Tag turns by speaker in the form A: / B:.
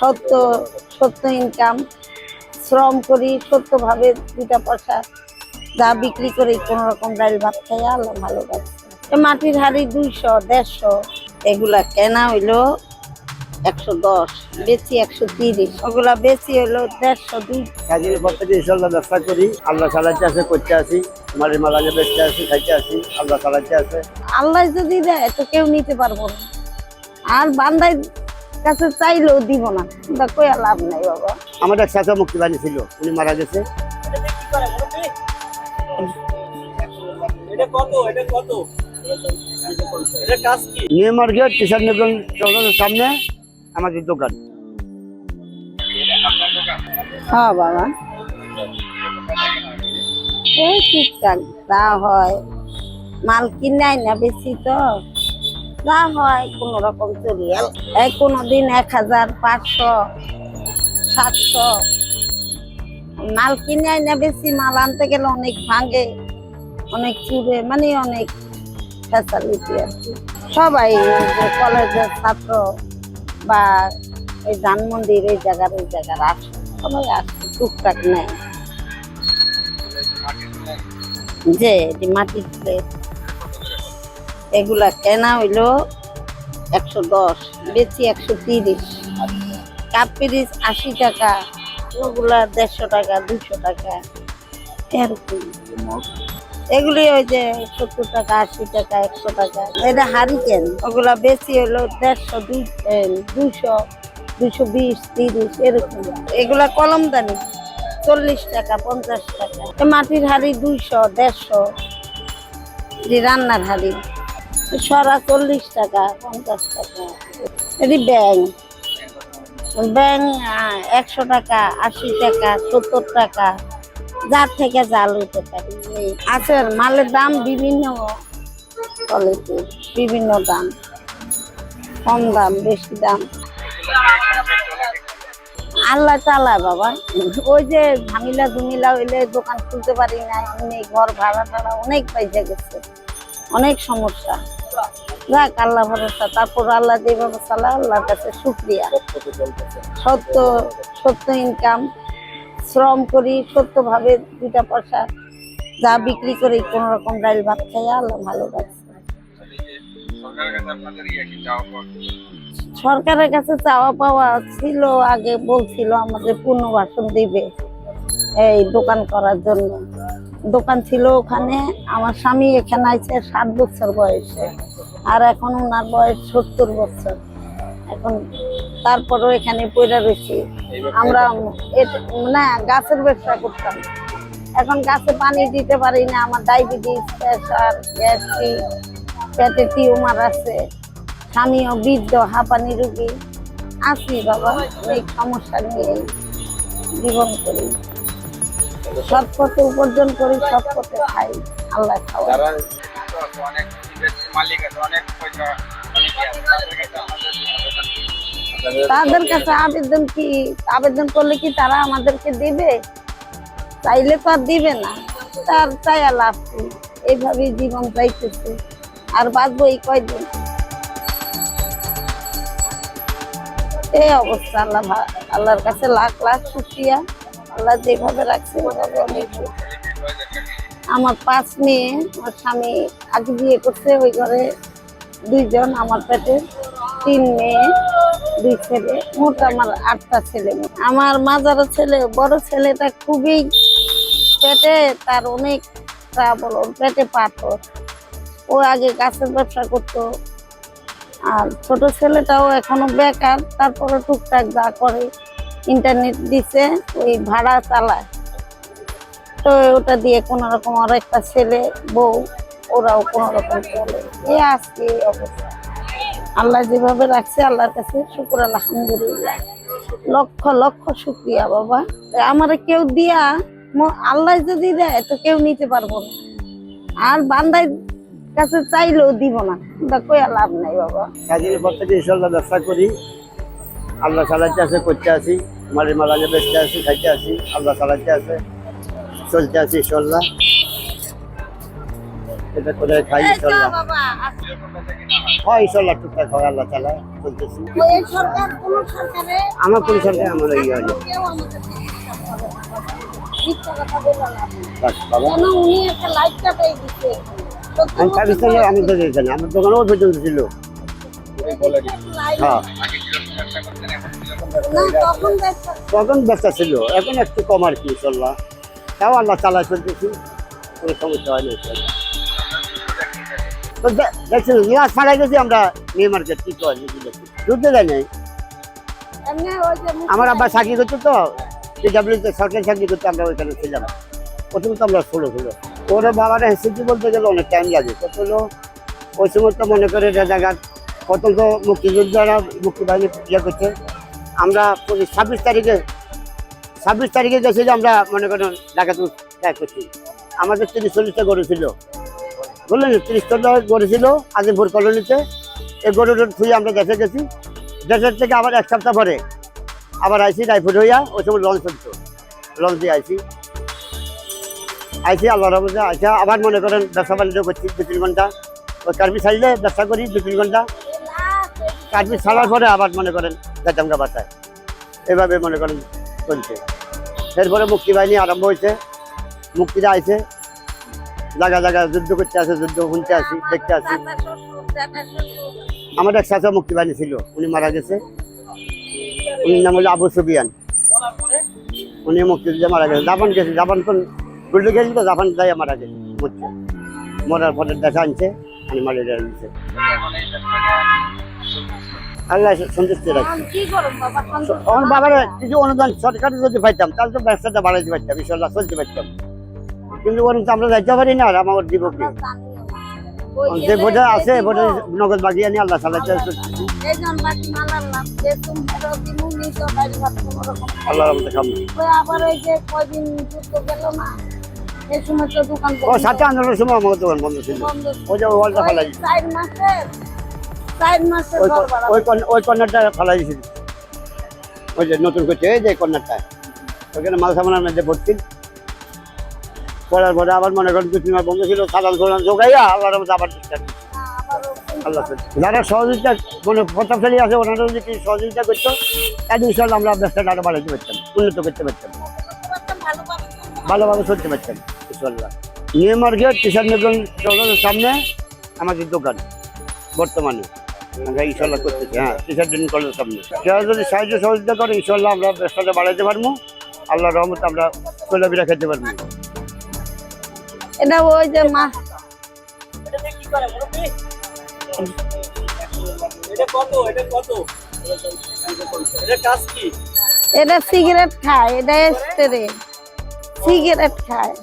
A: সত্য সত্য ইনকাম শ্রম করি সত্যভাবে দুটা পয়সা যা বিক্রি করে কোনো রকম ডাল ভাত খাই আল্লাহ ভালো লাগছে মাটির হাড়ি দুইশো দেড়শো এগুলা কেনা হইল একশো দশ বেশি একশো তিরিশ। ওগুলা বেশি হইল দেড়শো দুই।
B: কাজের পর থেকে ইনশাল্লাহ ব্যবসা করি আল্লাহ চালাইতে আছে করতে আসি মারি মালাকে বেচতে আসি খাইতে আসি আল্লাহ চালাইতে আছে।
A: আল্লাহ যদি দেয় তো কেউ নিতে পারব না। আর বান্দাই কাছে চাইলেও দিব না। বা কইয়া লাভ নাই বাবা।
B: আমার এক চাচা মুক্তি ছিল উনি মারা গেছে।
C: এটা কত? এটা কত? এটা কাজ কি?
B: নিউ মার্কেট কিষান নগর চৌরাস্তার সামনে আমাদের দোকান।
A: হ্যাঁ বাবা। এই ঠিকঠাক যা হয়। মাল কিনাই না বেশি তো। যা হয় কোন রকম চলি এই কোনোদিন এক হাজার পাঁচশো, সাতশো মাল কিনাই না বেশি, মাল আনতে গেলে অনেক ভাঙে, অনেক চুরে মানে অনেক ফ্যাসিলিটি আর কি। সবাই কলেজের ছাত্র বা এই ধানমন্দির এই জায়গার এই জায়গার আসে সবাই আসে, টুকটাক নেয়। যে মাটির প্লেট এগুলা কেনা হইল একশো দশ বেশি একশো তিরিশ। কাপ পিরিচ আশি টাকা, ওগুলা দেড়শো টাকা দুশো টাকা। এরকম। এগুলি ওই যে সত্তর টাকা, আশি টাকা, একশো টাকা। এটা হারিকেন। ওগুলা বেশি হলো দেড়শো দুই দুশো দুশো বিশ, তিরিশ, এরকম। এগুলা কলম দানি চল্লিশ টাকা, পঞ্চাশ টাকা। মাটির হাড়ি দুইশো, দেড়শো। যে রান্নার হাড়ি। সরা চল্লিশ টাকা, পঞ্চাশ টাকা। এটি ব্যাং ব্যাং একশো টাকা, আশি টাকা, সত্তর টাকা, যার থেকে যা লইতে পারি। আছে মালের দাম বিভিন্ন কোয়ালিটির বিভিন্ন দাম। কম দাম, বেশি দাম। আল্লাহ চালায় বাবা, ওই যে ঝামিলা জুমিলা হইলে দোকান খুলতে পারি না, এমনি ঘর ভাড়া টাড়া অনেক পয়সা গেছে। অনেক সমস্যা। যাক, আল্লাহ ভরসা। তারপর আল্লাহ যেভাবে চালায়, আল্লাহর কাছে শুক্রিয়া। সত্য সত্য ইনকাম শ্রম করি, সত্যভাবে দুটা পয়সা যা বিক্রি করি, কোন রকম ডাল ভাত খাই আল্লাহ ভালো লাগছে সরকারের কাছে চাওয়া পাওয়া ছিল, আগে বলছিল আমাদের পুনর্বাসন দিবে এই দোকান করার জন্য। দোকান ছিল ওখানে, আমার স্বামী এখানে আছে ষাট বছর বয়সে। আর এখন ওনার বয়স সত্তর বছর। এখন তারপরও এখানে পড়ে রয়েছি আমরা না গাছের ব্যবসা করতাম। এখন গাছে পানি দিতে পারি না আমার ডায়াবেটিস প্রেশার গ্যাস্ট্রিক পেটে টিউমার আছে। স্বামীও বৃদ্ধ হাঁপানি রুগী। আছি বাবা এই সমস্যা নিয়ে জীবন করি। সব পথে উপার্জন করি সব পথে খাই। আল্লাহ খাওয়া
C: তাদের কাছে আবেদন
A: কি? আবেদন করলে কি তারা আমাদেরকে দিবে? চাইলে তো আর দিবে না। তার চাইয়া লাভ কি এইভাবেই জীবন চাইতেছে আর বাঁচবো এই কয়দিন? এই অবস্থা আল্লাহ আল্লাহর কাছে লাখ লাখ শুক্রিয়া। আল্লাহ যেভাবে রাখছে, ওভাবে অনেক। আমার পাঁচ মেয়ে, আমার স্বামী আগে বিয়ে করছে, ওই ঘরে দুইজন আমার পেটে, তিন মেয়ে, দুই ছেলে, মোট আমার আটটা ছেলে। আমার মাজারো ছেলে, বড় ছেলেটা খুবই পেটে, তার অনেক ট্রাবল ওর পেটে পাথর ও আগে গাছের ব্যবসা করতো, আর ছোট ছেলেটাও এখনও বেকার, তারপরে টুকটাক যা করে ইন্টারনেট দিছে, ওই ভাড়া চালায় তো ওটা দিয়ে কোনো রকম আর একটা ছেলে, বউ, ওরাও কোনো রকম চলে। এই আজকে অবস্থা। আল্লাহ যেভাবে রাখছে, আল্লাহর কাছে শুকুর, আলহামদুলিল্লাহ। লক্ষ লক্ষ শুক্রিয়া বাবা। আমার কেউ দিয়া আল্লাহ যদি দেয়, তো কেউ নিতে পারব না। আর বান্দাই কাছে চাইলেও দিব না। বা কইয়া লাভ নাই বাবা।
B: কাজের পর ইনশাল্লাহ ব্যবসা করি, আল্লাহ চালাইতে আছে, করতে আসি মারি মালাকে বেচতে আসি খাইতে আসি আল্লাহ চালাইতে আছে। চলতে আছি ইনশাল্লাহ। এটা করে খাই
C: কিনা হয়
B: ইনশাল্লাহ টুকটাক আল্লাহ তালা আমার কোন সরকার আমার হয়নি আমি তো দিয়েছেন আমার দোকানও পর্যন্ত ছিল। হ্যাঁ।
A: তখন
B: ব্যবসা ছিল এখন একটু কম আর কি ইনশাল্লাহ। তাও আল্লাহ চালা চলতেছি কোনো সমস্যা হয় না ইনশাল্লাহ তো দে- দেখছেন লাস্ট গেছি আমরা নিউ মার্কেট কি কয় ঢুকতে যাই নাই। আমার আব্বা চাকরি করতো তো পিডাব্লিউতে সরকারি চাকরি করতে আমরা ওইখানে ছিলাম। প্রথমে তো আমরা ষোলো ছিল ওর বাবার হেসিটি বলতে গেলে অনেক টাইম লাগে। কত হলো ওই সময় তো মনে করে রাজাঘাট প্রথম তো মুক্তিযোদ্ধারা মুক্তিবাহিনী ইয়ে করছে। আমরা ছাব্বিশ তারিখে ছাব্বিশ তারিখে গেছি যে আমরা মনে করেন ঢাকাতে ট্রাই করছি। আমাদের তিরিশ চল্লিশটা গরু ছিল। বুঝলেন তিরিশ চল্লিশ গরু ছিল আজিমপুর কলোনিতে এই গরুটা থুয়ে আমরা দেশে গেছি। দেশের থেকে আবার এক সপ্তাহ পরে আবার আইসি রায়পুর হইয়া ওই সময় লঞ্চ চলতো লঞ্চ দিয়ে আইসি। আইসি আল্লাহ রহমতে আইসা আবার মনে করেন ব্যবসা বাণিজ্য করছি দু তিন ঘণ্টা। ওই কার্বি ছাড়লে ব্যবসা করি দু তিন ঘণ্টা। কার্বি ছাড়ার পরে আবার মনে করেন বেতামগা বাসায় এভাবে মনে করেন চলছে। এরপরে মুক্তি বাহিনী আরম্ভ হয়েছে। মুক্তিরা আইছে জায়গা জায়গা যুদ্ধ করতে আসে যুদ্ধ শুনতে আসি দেখতে আসি আমার এক চাচা মুক্তি বাহিনী ছিল, উনি মারা গেছে। উনির নাম হলো আবু সুবিয়ান উনি মুক্তিযুদ্ধে মারা গেছে। জাপান গেছে, জাপান কোন গুল্ডে গেছিল তো, জাপান যাই মারা গেছে, মরছে। মরার পরে দেখা আনছে
C: এখন এই ব্যবসাটা
B: আল্লাহ সন্তুষ্ট
A: সন্তুষ্ট
B: আমার বাবার কিছু অনুদান সরকারি যদি পাইতাম তাহলে তো ব্যবসাটা বাড়াইতে পারতাম ইনশাল্লাহ চলতে পারতাম। কিন্তু তো আমরা যাইতে পারি না আর আমার দিব কি? যে বোঝা আছে বোঝা নগদ বাগিয়ে নিয়ে আল্লাহ
A: রকম।
B: আল্লাহ রহমতে খাব।
A: আবার ওই যে কয়দিন যুদ্ধ গেল না এই সময় তো দোকান
B: ও সাথে আন্দোলনের সময় আমার দোকান বন্ধ ছিল। ওই যে ওয়ালটা
A: ওই
B: ওই ওই কর্ন- ওই কর্নারটা ফেলাই দিয়েছিল ওই যে নতুন করছে এই যে ওখানে মাল সামানের মধ্যে ভর্তি। পরে আবার মনে করেন দু বন্ধ ছিল সাধারণ সাধারণ যোগাইয়া আল্লাহর মধ্যে আবার আল্লাহ। যারা সহযোগিতা মানে প্রতাপশালী আছে ওনারা যদি সহযোগিতা করতো ইনশাল্লাহ আমরা ব্যবসাটা আরও বাড়াতে পারতাম উন্নত করতে পারতাম।
A: ভালোভাবে চলতে
B: ভালোভাবে পারতাম ইনশাল্লাহ নিউ মার্কেট কিষান সামনে আমাদের দোকান বর্তমানে। আমরা ইনশাল্লাহ করতেছি হ্যাঁ কলেজের সামনে। যারা যদি সাহায্য সহযোগিতা করে ইনশাল্লাহ আমরা ব্যবসাটা বাড়াইতে পারব আল্লাহ রহমত আমরা চলাফেরা খেতে পারব।
A: এটা ওই যে মা
D: এটা কত? এটা কত? এটা কাজ কি?
A: এটা সিগারেট খায় এটা সিগারেট খায়।